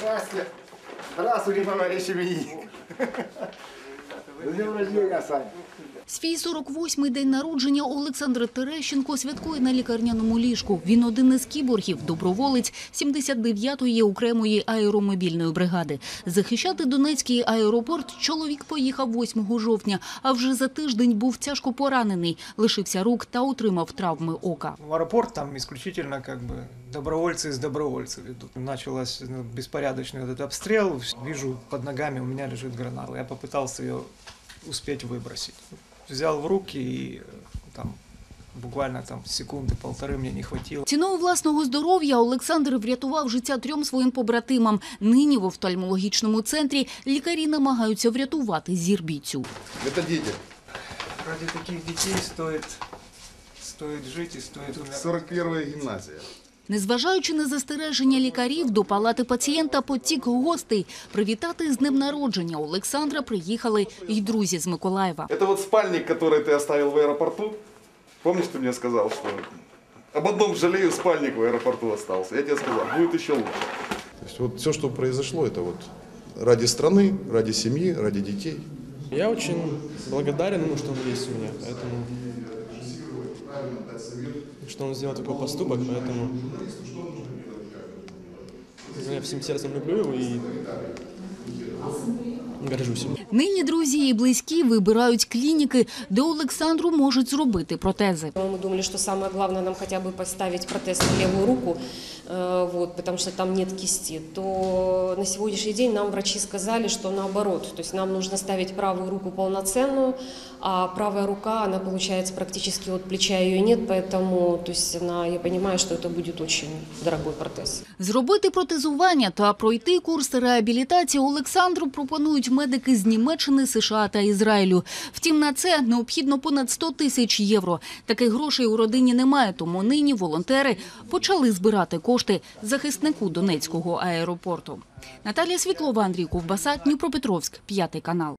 Здрасте. Здравствуйте, товарищи именинник. С днем рождения, Сань. Свій 48-й день народження Олександр Терещенко святкує на лікарняному ліжку. Він один із кіборгів, доброволець 79-ї окремої аеромобільної бригади. Захищати Донецький аеропорт чоловік поїхав 8 жовтня, а вже за тиждень був тяжко поранений, лишився рук та отримав травми ока. В аэропорт там исключительно как бы добровольцы из добровольцев идут. Началось ну, беспорядочный вот этот обстрел. Вижу, под ногами у меня лежит граната. Я попытался ее успеть выбросить. Взял в руки и э, там буквально там секунды полторы мне не хватило. Ціною власного здоров'я Олександр врятував життя трьом своїм побратимам. Нині в офтальмологічному центрі лікарі намагаються врятувати зір бійцю. Это дети. Ради таких детей стоит, стоит жить и стоит умирать. 41-я гимназия. Незважаючи на застереження лікарів, до палати пацієнта потік гостей. Привітати з днем народження Олександра приїхали й друзі з Миколаєва. Это вот спальник, который ты оставил в аэропорту. Помнишь, ты мне сказал, что об одном жалею, спальник в аэропорту остался. Я тебе сказал, будет еще лучше. То есть вот все, что произошло, это вот ради страны, ради семьи, ради детей. Я очень благодарен ему, что он есть у меня, поэтому что он сделал такой поступок, поэтому я всем сердцем люблю его и горжусь им. Нині друзі і близькі вибирають клініки, де Олександру можуть зробити протези. Мы думали, что самое главное нам хотя бы поставить протез на левую руку, э, вот, потому что там нет кисти, то на сегодняшний день нам врачи сказали, что наоборот, то есть нам нужно ставить правую руку полноценную, а правая рука, она получается практически от плеча ее нет, поэтому то есть она, я понимаю, что это будет очень дорогой протез. Зробити протезування та пройти курс реабілітації Олександру пропонують медики з Німеччини, США та Ізраїлю. Втім, на це необхідно понад 100 тисяч євро. Таких грошей у родині немає, тому нині волонтери почали збирати кошти захиснику Донецького аеропорту. Наталія Світлова, Андрій Ковбаса, Дніпропетровськ, п'ятий канал.